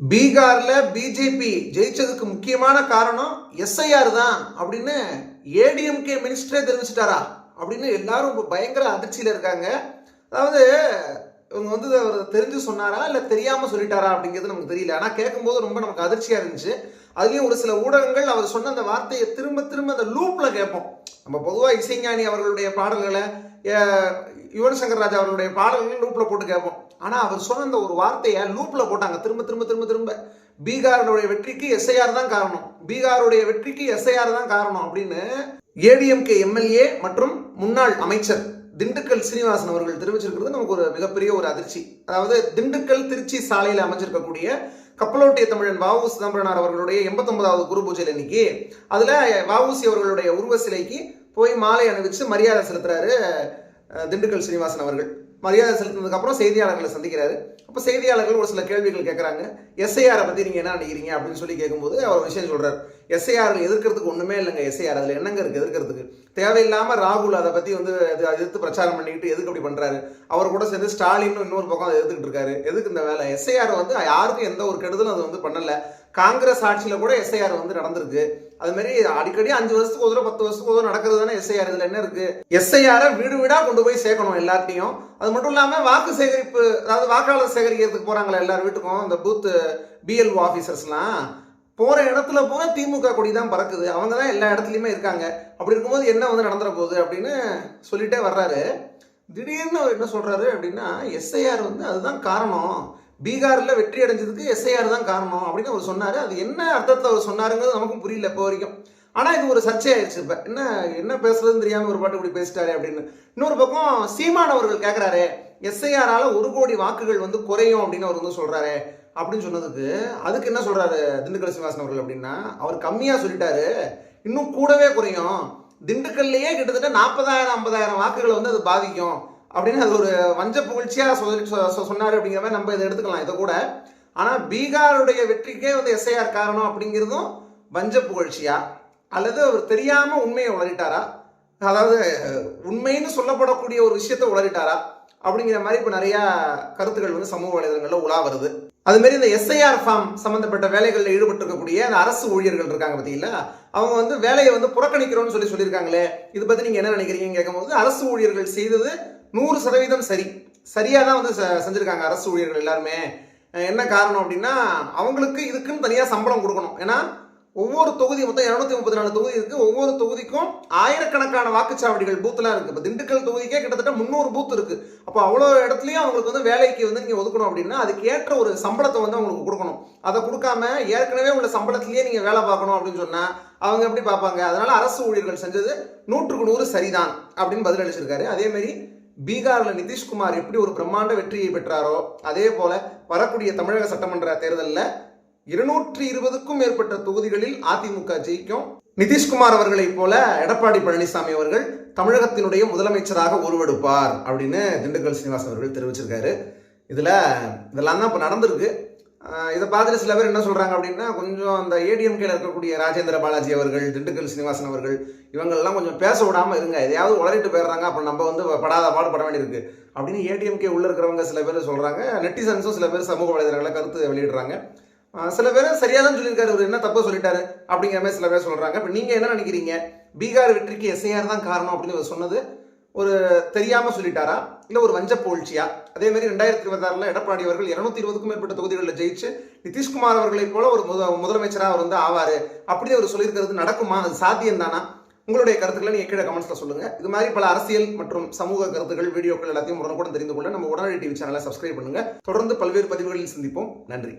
பீகார்ல பிஜேபி ஜெயிச்சதுக்கு முக்கியமான காரணம் எஸ்ஐஆர் தான் அப்படின்னு ஏடிஎம்கே மினிஸ்டரே தெரிவிச்சிட்டாரா அப்படின்னு எல்லாரும் பயங்கர அதிர்ச்சியில இருக்காங்க. அதாவது இவங்க வந்து அவர் தெரிஞ்சு சொன்னாரா இல்லை தெரியாம சொல்லிட்டாரா அப்படிங்கிறது நமக்கு தெரியல. ஆனால் கேட்கும்போது ரொம்ப நமக்கு அதிர்ச்சியா இருந்துச்சு. அதுலேயும் ஒரு சில ஊடகங்கள் அவர் சொன்ன அந்த வார்த்தையை திரும்ப திரும்ப அந்த லூப்ல கேட்போம். நம்ம பொதுவாக இசைஞானி அவர்களுடைய பாடல்களை யுவன் சங்கர் ராஜா அவர்களுடைய பாடல்களை லூப்பில் போட்டு கேட்போம். ஆனால் அவர் சொன்ன அந்த ஒரு வார்த்தையை லூப்பில் போட்டாங்க. திரும்ப திரும்ப திரும்ப திரும்ப. பீகாருடைய வெற்றிக்கு எஸ்ஐஆர் தான் காரணம். பீகாருடைய வெற்றிக்கு எஸ்ஐஆர் தான் காரணம் அப்படின்னு ஏடிஎம்கே எம்எல்ஏ மற்றும் முன்னாள் அமைச்சர் திண்டுக்கல் சீனிவாசன் அவர்கள் தெரிவிச்சிருக்கிறது. நமக்கு ஒரு மிகப்பெரிய ஒரு அதிர்ச்சி. அதாவது திண்டுக்கல் திருச்சி சாலையில் அமைச்சிருக்கக்கூடிய கப்பலோட்டிய தமிழன் வாவு சிதம்பரனார் அவர்களுடைய எண்பத்தொன்பதாவது குரு பூஜை இன்னைக்கு அதுல வாவுசி அவர்களுடைய உருவ சிலைக்கு போய் மாலை அணிவிச்சு மரியாதை செலுத்துறாரு திண்டுக்கல் சீனிவாசன் அவர்கள். மரியாதை செலுத்தினதுக்கப்புறம் செய்தியாளர்களை சந்திக்கிறாரு. அப்போ செய்தியாளர்கள் ஒரு சில கேள்விகள் கேட்குறாங்க எஸ்ஐஆரை பற்றி நீங்கள் என்ன நினைக்கிறீங்க அப்படின்னு சொல்லி கேட்கும்போது அவர் விஷயம் சொல்கிறார் எஸ்ஐஆர் எதிர்க்கிறதுக்கு ஒன்றுமே இல்லைங்க எஸ்ஐஆர் அதில் என்னங்க இருக்குது எதிர்க்கிறதுக்கு? தேவையில்லாமல் ராகுல் அதை பற்றி வந்து அது எதிர்த்து பிரச்சாரம் பண்ணிக்கிட்டு எதுக்கு அப்படி பண்ணுறாரு அவர் கூட சேர்ந்து ஸ்டாலின் இன்னொரு பக்கம் அதை எதிர்த்துக்கிட்டு இருக்காரு. எதுக்கு இந்த வேலை? எஸ்ஐஆர் வந்து யாருக்கும் எந்த ஒரு கெடுதலும் அது வந்து பண்ணலை. காங்கிரஸ் ஆட்சியில் கூட எஸ்ஐஆர் வந்து நடந்திருக்கு. அது மாதிரி அடிக்கடி அஞ்சு வருஷத்துக்கு ஒரு தடவை பத்து வருஷத்துக்கு ஒரு நடக்கிறது தானே எஸ்ஐஆர் இதில் என்ன இருக்கு? எஸ்ஐஆரை வீடு வீடா கொண்டு போய் சேர்க்கணும் எல்லார்ட்டையும் அது மட்டும் இல்லாமல் வாக்கு சேகரிப்பு அதாவது வாக்காளர் சேகரிக்கிறதுக்கு போகிறாங்களே எல்லார் வீட்டுக்கும் இந்த பூத் பிஎல்ஓ ஆஃபீஸர்ஸ்லாம் போகிற இடத்துல போக திமுக கொடி தான் பறக்குது. அவங்க தான் எல்லா இடத்துலையுமே இருக்காங்க. அப்படி இருக்கும்போது என்ன வந்து நடந்துட போகுது அப்படின்னு சொல்லிட்டே வர்றாரு. திடீர்னு அவர் என்ன சொல்றாரு அப்படின்னா எஸ்ஐஆர் வந்து அதுதான் காரணம். பீகாரில் வெற்றி அடைஞ்சதுக்கு எஸ்ஐஆர் தான் காரணம் அப்படின்னு அவர் சொன்னார். அது என்ன அர்த்தத்தில் அவர் சொன்னாருங்கிறது நமக்கும் புரியல இப்போ வரைக்கும். ஆனால் இது ஒரு சர்ச்சையாயிருச்சு இப்போ. என்ன என்ன பேசுறதுன்னு தெரியாமல் ஒரு பாட்டு இப்படி பேசிட்டாரு அப்படின்னு. இன்னொரு பக்கம் சீமான் அவர்கள் கேட்குறாரு எஸ்ஐஆரால் ஒரு கோடி வாக்குகள் வந்து குறையும் அப்படின்னு அவர் வந்து சொல்கிறாரு அப்படின்னு சொன்னதுக்கு அதுக்கு என்ன சொல்கிறாரு திண்டுக்கல் சீனிவாசன் அவர்கள் அப்படின்னா அவர் கம்மியாக சொல்லிட்டாரு இன்னும் கூடவே குறையும். திண்டுக்கல்லையே கிட்டத்தட்ட நாற்பதாயிரம் ஐம்பதாயிரம் வாக்குகளை வந்து அது பாதிக்கும். அப்படின்னு அது ஒரு வஞ்ச புகழ்ச்சியாக சொல்லி சொ- அப்படிங்கிற மாதிரி நம்ம இதை எடுத்துக்கலாம் இதை கூட. ஆனால் பீகாருடைய வெற்றிக்கே வந்து எஸ்ஐஆர் காரணம் அப்படிங்கிறதும் வஞ்ச புகழ்ச்சியா? அல்லது அவர் தெரியாமல் உண்மையை உளறிட்டாரா? அதாவது உண்மைன்னு சொல்லப்படக்கூடிய ஒரு விஷயத்தை உளறிட்டாரா? அப்படிங்கிற மாதிரி இப்போ நிறையா கருத்துக்கள் வந்து சமூக வலைதளங்களில் உலா வருது. அதுமாரி இந்த எஸ்ஐஆர் ஃபார்ம் சம்மந்தப்பட்ட வேலைகளில் ஈடுபட்டு இருக்கக்கூடிய அந்த அரசு ஊழியர்கள் இருக்காங்க பார்த்தீங்களா அவங்க வந்து வேலையை வந்து புறக்கணிக்கிறோம்னு சொல்லி சொல்லியிருக்காங்களே இது பற்றி நீங்கள் என்ன நினைக்கிறீங்கன்னு கேட்கும்போது அரசு ஊழியர்கள் செய்தது நூறு சதவீதம் சரி. சரியாக தான் வந்து செஞ்சுருக்காங்க அரசு ஊழியர்கள் எல்லாருமே. என்ன காரணம் அப்படின்னா அவங்களுக்கு இதுக்குன்னு தனியாக சம்பளம் கொடுக்கணும். ஏன்னா ஒவ்வொரு தொகுதி மொத்தம் இரநூத்தி முப்பத்தி நாலு தொகுதி இருக்குது ஒவ்வொரு தொகுதிக்கும் ஆயிரக்கணக்கான வாக்குச்சாவடிகள் பூத்தெலாம் இருக்குது இப்போ திண்டுக்கல் தொகுதிக்கே கிட்டத்தட்ட முந்நூறு பூத் இருக்குது அப்போ அவ்வளோ இடத்துலையும் அவங்களுக்கு வந்து வேலைக்கு வந்து நீங்கள் ஒதுக்கணும் அப்படின்னா அதுக்கு ஏற்ற ஒரு சம்பளத்தை வந்து அவங்களுக்கு கொடுக்கணும். அதை கொடுக்காம ஏற்கனவே உள்ள சம்பளத்திலேயே நீங்கள் வேலை பார்க்கணும் அப்படின்னு சொன்னால் அவங்க எப்படி பார்ப்பாங்க? அதனால் அரசு ஊழியர்கள் செஞ்சது நூற்றுக்கு நூறு சரிதான் அப்படின்னு பதிலளிச்சிருக்காரு. அதேமாரி பீகாரில் நிதிஷ்குமார் எப்படி ஒரு பிரம்மாண்ட வெற்றியை பெற்றாரோ அதே போல வரக்கூடிய தமிழக சட்டமன்ற தேர்தலில் இருநூற்றி இருபதுக்கும் மேற்பட்ட தொகுதிகளில் அதிமுக ஜெயிக்கும். நிதிஷ்குமார் அவர்களைப் போல எடப்பாடி பழனிசாமி அவர்கள் தமிழகத்தினுடைய முதலமைச்சராக உருவெடுப்பார் அப்படின்னு திண்டுக்கல் சீனிவாசன் அவர்கள் தெரிவிச்சிருக்காரு. இதில் இதெல்லாம் தான் இப்போ நடந்திருக்கு. இதை பார்த்துட்டு சில பேர் என்ன சொல்கிறாங்க அப்படின்னா கொஞ்சம் அந்த ஏடிஎம்கேல இருக்கக்கூடிய ராஜேந்திர பாலாஜி அவர்கள் திண்டுக்கல் சீனிவாசன் அவர்கள் இவங்கெல்லாம் கொஞ்சம் பேச விடாமல் இருங்க. எதையாவது உளறிட்டு போயிடுறாங்க அப்புறம் நம்ம வந்து படாத பாடுபட வேண்டியிருக்கு. அப்படின்னு ஏடிஎம்கே உள்ளே இருக்கிறவங்க சில பேர் சொல்கிறாங்க நெட்டிசன்ஸும் சில பேர் சமூக வலைதளங்களை கருத்து வெளியிடுறாங்க. சில பேர் சரியாக தான் சொல்லியிருக்காரு இவர் என்ன தப்பு சொல்லிட்டாரு அப்படிங்கிற மாதிரி சில பேர் சொல்கிறாங்க இப்போ நீங்கள் என்ன நினைக்கிறீங்க? பீகார் வெற்றிக்கு எஸ்ஐஆர் தான் காரணம் அப்படின்னு அவர் சொன்னது ஒரு தெரியாமல் சொல்லிட்டாரா? இல்லை ஒரு வஞ்ச போழ்ச்சியா? அதே மாதிரி ரெண்டாயிரத்தி இருபத்தாறுல எடப்பாடி அவர்கள் இருநூத்தி இருபதுக்கும் மேற்பட்ட தொகுதிகளில் ஜெயிச்சு நிதிஷ்குமார் அவர்களைப் போல ஒரு முத முதலமைச்சராக அவர் வந்து ஆவார். அப்படி அவர் சொல்லியிருக்கிறது நடக்குமா? அது சாத்தியம் தானா உங்களுடைய கருத்துக்களை நீங்கள் கீழே கமெண்ட்ஸில் சொல்லுங்க. இது மாதிரி பல அரசியல் மற்றும் சமூக கருத்துக்கள் வீடியோக்கள் எல்லாத்தையும் உடனுக்குடன் தெரிந்து கொள்ள நம்ம உடனடி டிவி சேனலை சப்ஸ்கிரைப் பண்ணுங்க. தொடர்ந்து பல்வேறு பதிவுகளில் சந்திப்போம். நன்றி.